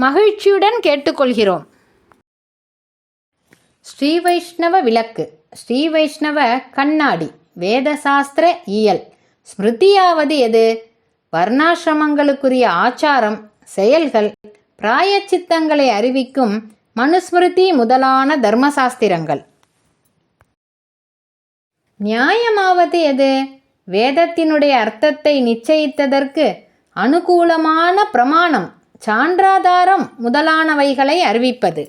மகிழ்ச்சியுடன் கேட்டுக்கொள்கிறோம். ஸ்ரீ வைஷ்ணவ விளக்கு. ஸ்ரீ வைஷ்ணவ கண்ணாடி. வேதசாஸ்திர இயல். ஸ்மிருதியாவது எது? வர்ணாசிரமங்களுக்குரிய ஆச்சாரம் செயல்கள் பிராயச்சித்தங்களை அறிவிக்கும் மனுஸ்மிருதி முதலான தர்மசாஸ்திரங்கள். நியாயமாவது எது? வேதத்தினுடைய அர்த்தத்தை நிச்சயித்ததற்கு அனுகூலமான பிரமாணம். சான்றாதாரம் முதலானவைகளை அறிவிப்பது.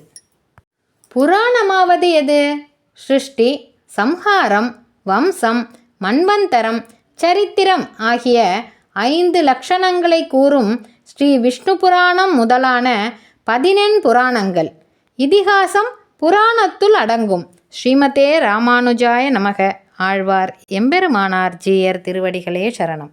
புராணமாவது எது? சிருஷ்டி சம்ஹாரம் வம்சம் மன்வந்தரம் சரித்திரம் ஆகிய ஐந்து லட்சணங்களை கூறும் ஸ்ரீ விஷ்ணு புராணம் முதலான பதினெண் புராணங்கள். இதிகாசம் புராணத்துள் அடங்கும். ஸ்ரீமதே ராமானுஜாய நமக. ஆழ்வார் எம்பெருமானார் ஜீயர் திருவடிகளே சரணம்.